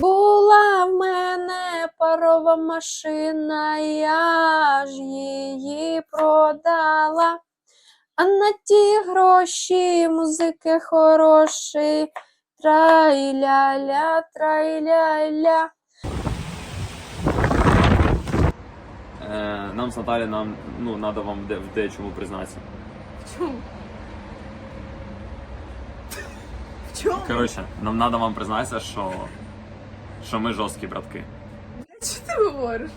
Була в мене парова машина, я ж її продала. А на ті гроші музики хороші. Трай-ля-ля, трай-ля-ля. Е, нам з Наталі нам ну надо вам де, в дечому признатися. Чому? В чому? Коротше, нам надо вам признатися, що, що ми жорсткі братки. Що ти говориш?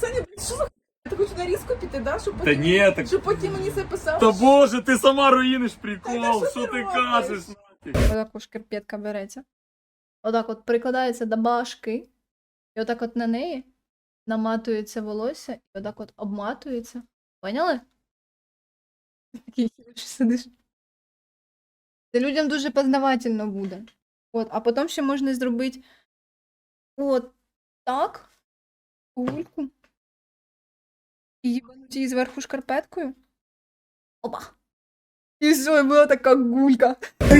Саня, блядь, що за хуйня? Ти хочеш на різку піти, да? Щоб Та потім, ні, так. щоб потім мені це писав? Та боже, ти сама руїниш прикол, Та що що ти ти робиш? кажеш? Отак от шкарпетка береться. Отак от прикладається до башки. І отак от на неї наматується волосся і отак от обматується. Поняли? Такий хіба сидиш. Це людям дуже познавательно буде. От, а потім ще можна зробити от так. Гульку. І їбануть її зверху шкарпеткою. Опа. І все, і була така гулька. Про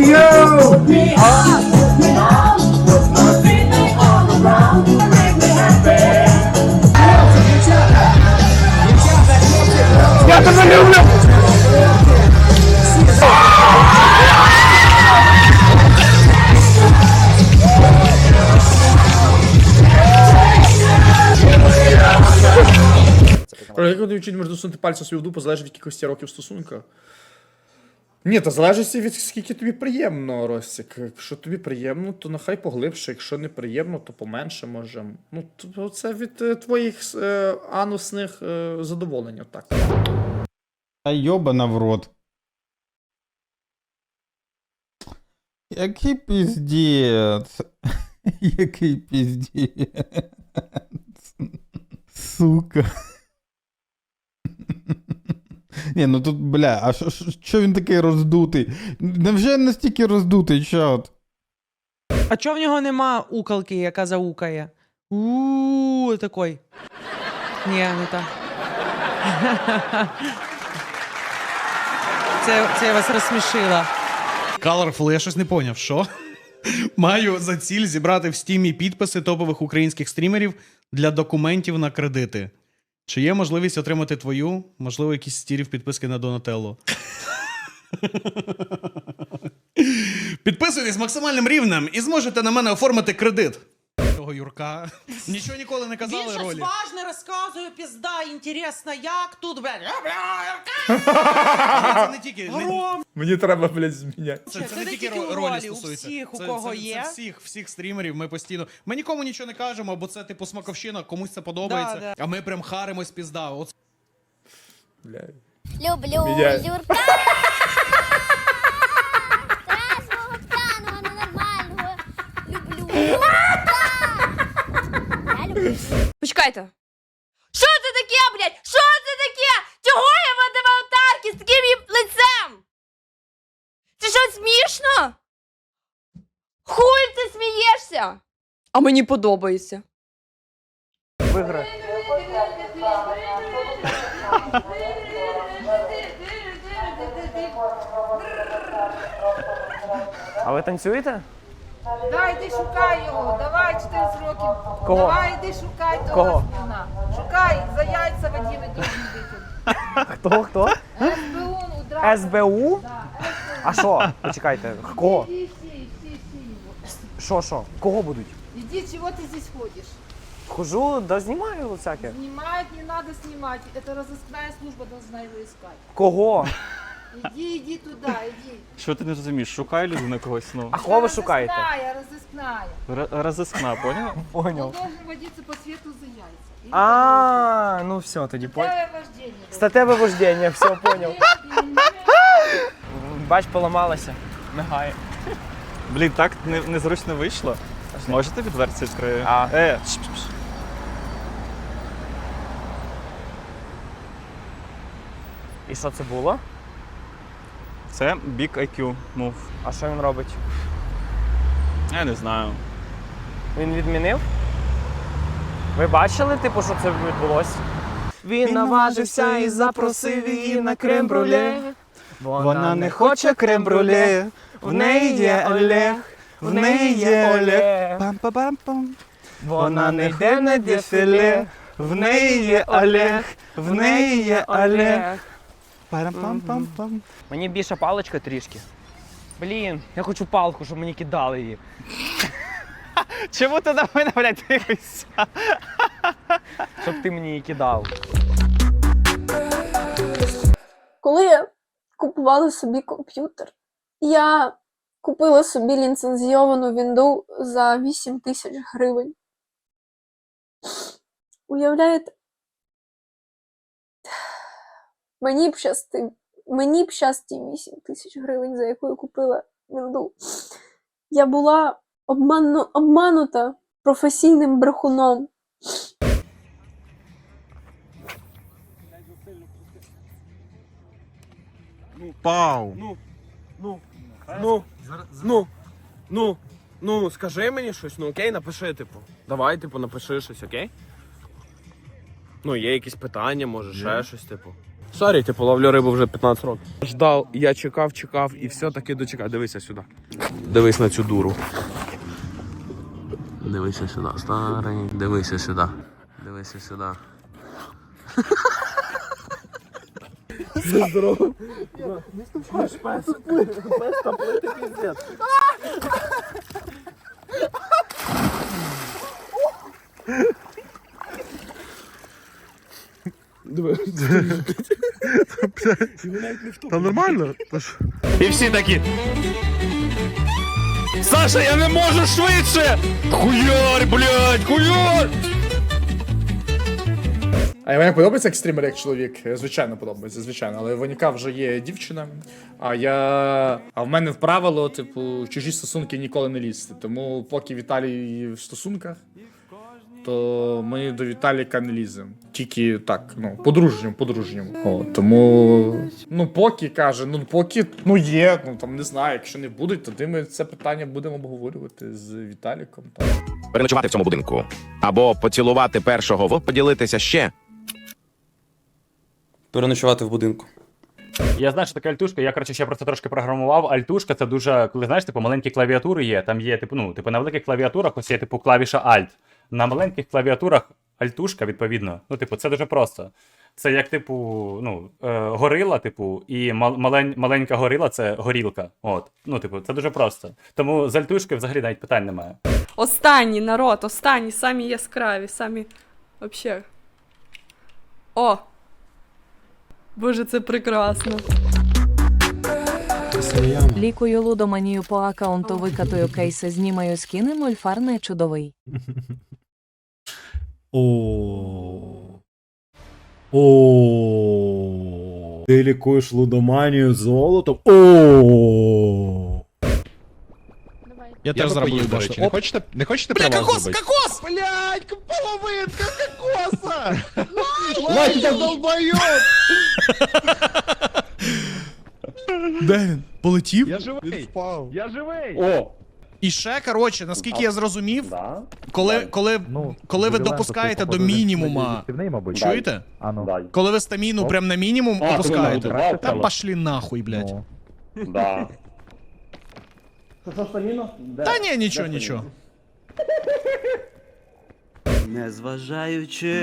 як вони вчить можна сунути пальцем свою в дупу, залежить від кількості років стосунка. Ні, та залежить від скільки тобі приємно, Ростік. Якщо тобі приємно, то нехай поглибше. Якщо не приємно, то поменше може. Ну, то це від е, твоїх е, анусних е, задоволень, так. Та йобана в рот. Який піздець. Який піздець. Сука. Ні, ну тут, бля, а що- він такий роздутий? Невже настільки роздутий, чат? А чого в нього нема укалки, яка заукає? у такой. Ні, не так. Це, це я вас розсмішила. Colorful, я щось не поняв, що? Маю за ціль зібрати в стімі підписи топових українських стрімерів для документів на кредити. Чи є можливість отримати твою, можливо, якісь стірів підписки на Донателло? Підписуйтесь максимальним рівнем і зможете на мене оформити кредит. Того Юрка. Нічого ніколи не казали Він щось ролі. важне розказує, пізда, інтересно, як тут, блядь. Це не тільки. не- Гром. Мені треба, блядь, зміняти. Це, Це це не тільки ро- ролі у стосується. всіх, у це, кого це, є. Це всіх, всіх стрімерів. Ми постійно. Ми нікому нічого не кажемо, бо це типу смаковщина, комусь це подобається. Да, А ми прям харимось пізда. От Блядь. Люблю Міняй. Юрка. Почекайте. Що це таке, блядь? Що це таке? Чого я в тебе аватарки з таким лицем? Це що смішно? Хуй ти смієшся? А мені подобається. А ви танцюєте? Давай, йди шукай його, давай 14 років. Кого? Давай, йди шукай того Кого? співна. Шукай, за яйця Вадима должен бити. Хто хто? СБУ, удрав. СБУ? А що? Почекайте, кого? Всі, всі, всі, всі його. Що, що? Кого будуть? Иди, чего ты здесь ходишь? Хожу, да знімаю всяке. Снимать не надо снимать. Это разыскная служба должна его искать. Кого? Иди, иди туда, иди. Що ти не розумієш? Шукає людина когось, ну. А кого ви Это шукаєте? Разыскная, разыскная. Р- розіскна, поняв? Он Поняв. должен водиться по свету за яйца. И А, ну все, тоді понял. Статевое вождение. Статеве вождення, все, поняв. Бач, поламалася. Мигає. Блін, так не, незручно вийшло. Можете відверці відкрию? А. Е, пш, пш, пш. І що це було? Це Big IQ Move. А що він робить? Я не знаю. Він відмінив? Ви бачили, типу, що це відбулося? Він наважився і запросив її на крем-брюле. Вона не хоче крем-брюле, в неї є Олег. в неї є Олег. Пам-па-пам-пам. Вона не йде на дефіле, в неї є Олег, в неї є Олег. Парам-пам-пам-пам. Мені більше паличка трішки. Блін, я хочу палку, щоб мені кидали її. Чому ти на мене, блядь, дивишся? Щоб ти мені її кидав. Коли я купувала собі комп'ютер, я купила собі ліцензійовану вінду за 8 тисяч гривень. Уявляєте? Мені б щасті мені б щас ті 8 тисяч гривень, за яку я купила вінду. Я була обманно, обманута професійним брехуном. Пау. Ну, ну, ну, ну, ну, скажи мені щось, ну окей, напиши, типу. Давай, типу, напиши щось, окей? Ну, є якісь питання, може, ще щось, типу. Сорі, типу, ловлю рибу вже 15 років. Ждав, я чекав, чекав і все таки дочекав. Дивися сюди. Дивись на цю дуру. Дивися сюди, старий. Дивися сюди. Дивися сюди. Та нормально. І всі такі. Саша, я не можу швидше! Хуяр, блядь, хуяр! А мені подобається як стрімер, як чоловік. Е, Звичайно, подобається, звичайно. Але в Ваніка вже є дівчина. А я. А в мене в правило, типу, в чужі стосунки ніколи не лізти. Тому поки Віталій в стосунках, то ми до Віталіка не ліземо. Тільки так, ну, по-дружньому, по-дружньому. О, тому, ну, поки каже, ну поки ну є, ну там не знаю, якщо не будуть, тоді ми це питання будемо обговорювати з Віталіком. Там. переночувати в цьому будинку. Або поцілувати першого в поділитися ще. Переночувати в будинку. Я знаю, що таке альтушка. Я коротше ще про це трошки програмував. Альтушка це дуже, коли знаєш, типу маленькі клавіатури є. Там є, типу, ну, типу, на великих клавіатурах ось є типу клавіша Alt. На маленьких клавіатурах альтушка, відповідно. Ну, типу, це дуже просто. Це як, типу, ну, е, горила, типу, і малень, маленька горила це горілка. От. Ну, типу, це дуже просто. Тому з альтушки взагалі навіть питань немає. Останній народ, останні, самі яскраві, самі вообще. О! Боже, це прекрасно. Лікую лудоманію по аккаунту викатую кейси, знімаю скини, мульфарний чудовий. О. О. Ти лікуєш лудоманію золотом. О. Я теж зроблю, до речі. Не хочете, не хочете Бля, про вас кокос, зробити? кокос! Блядь, половинка кокоса! Лайк, я долбойоб! Де він? Полетів? Я живий. впав. Я живий. О! І ще, коротше, наскільки я зрозумів, Да. коли, коли, коли ви допускаєте до мінімума. Чуєте? Дай. Коли ви стаміну прям на мінімум А, опускаєте. мене Та вбрав, пошли нахуй, блядь. Да. Та ні, нічого, нічого. Незважаючи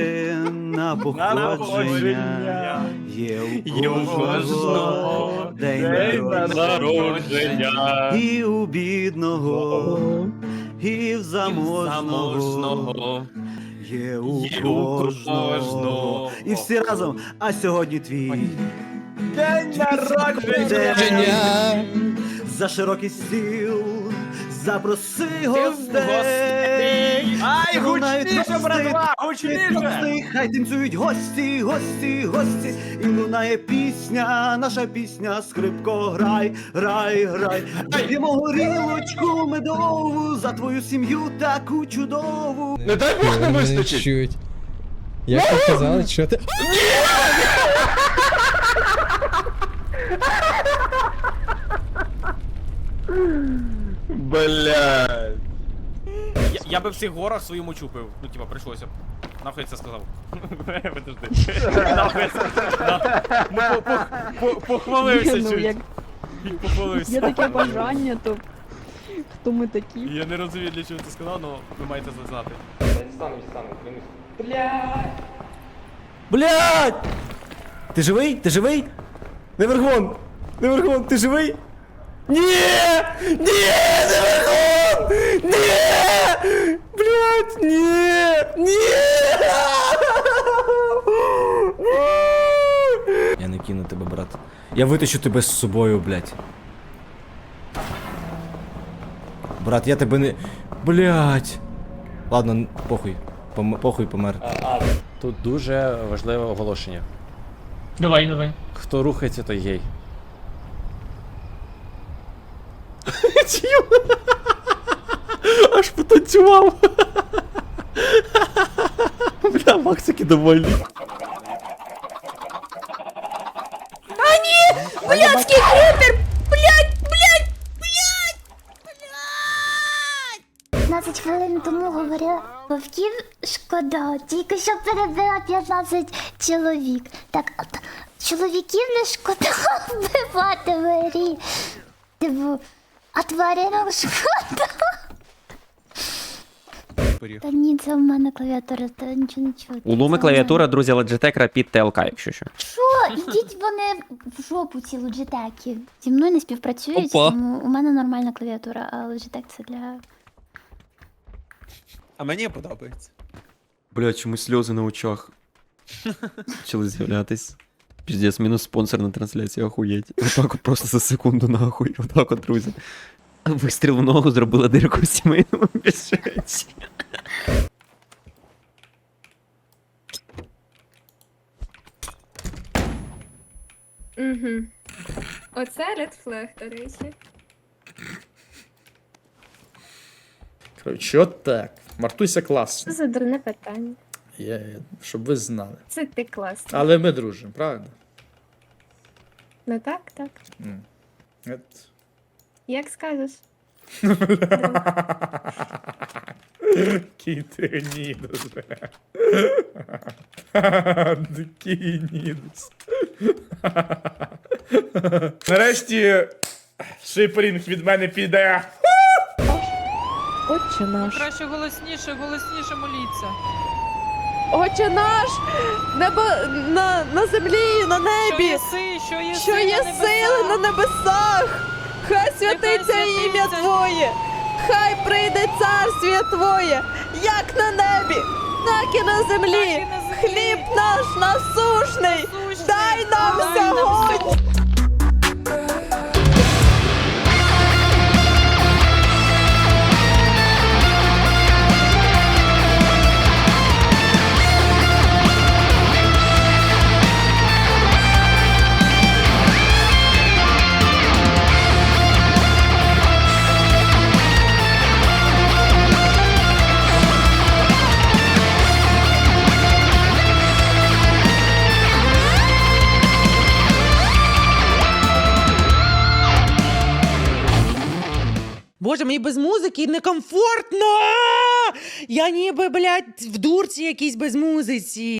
на походження, є у кожного день народження. І у бідного, і в заможного. Є у Є у кожного. І всі разом, а сьогодні твій. День народження. За широкий стіл, запроси гостей. Ай, Лунають гучніше, братва, гучніше! Хай танцюють гості, гості, гості. І лунає пісня, наша пісня, скрипко, грай, грай, грай. Вип'ємо горілочку медову за твою сім'ю таку чудову. Не дай Бог не вистачить. Як ви казали, що ти. Блядь. Я, би в цих горах свою мочу пив. Ну, типа, прийшлося б. Нахуй я це сказав. Подожди. Нахуй це. на- Ну, по- по- по- Похвалився чуть. Похвалився. таке бажання, то Хто ми такі? Я не розумію, для чого ти сказав, але ви маєте це знати. Блядь! Ти живий? Ти живий? Неверхон! Неверхон, ти живий? Ні! Ні! Неверхон! Ні! Блядь! Ні! Ні! Я не кину тебе, брат. Я витащу тебе з собою, блядь. Брат, я тебе не. Блядь. Ладно, похуй. Пом... Похуй помер. Тут дуже важливе оголошення. Давай, давай. Хто рухається, той гей. Аж потанцював. Бля, Максики довольний. Блядський крипер! Блядь, блядь, блядь! 15 хвилин тому говорила, вовків шкода, тільки що перебила 15 чоловік. Так, от, чоловіків не шкода вбивати в грі. Типу, а тваринок шкода. Та ні, це в мене клавіатура, то нічого не чути. У Луми Це клавіатура, друзі, Logitech Rapid TLK, якщо що. Що? Ідіть вони в жопу ці лоджитеки. Зі мною не співпрацюють, Опа. тому у мене нормальна клавіатура, а лоджитек це для. А мені подобається. Бля, чомусь сльози на очах. Почали з'являтись. Піздець, мінус спонсор на трансляції, охуєть. Отак от просто за секунду нахуй. Отак от, друзі. Вистріл в ногу зробила дирку в сімейному бюджеті. Угу. Оце Red Flag, до речі. Коротше, от так. Мартуся класно. за дурне питання? Я, я- щоб ви знали. Це ти класний. Але ми дружимо, правда? Ну так, так. М. От. Як скажеш? Такий гнідус. Нарешті шиперінг від мене піде. Отче наш. Краще голосніше, голосніше моліться. Отче наш! Небо на, на землі, на Що небі! єси, що єси Що є сили на небесах! Хай святиться ім'я святиться. Хай прийде царствіє Твоє, як на небі, так і на землі! Хліб наш насушний! Дай нам сьогодні! Боже, мені без музики некомфортно! Я ніби, блядь, в дурці якійсь без музиці.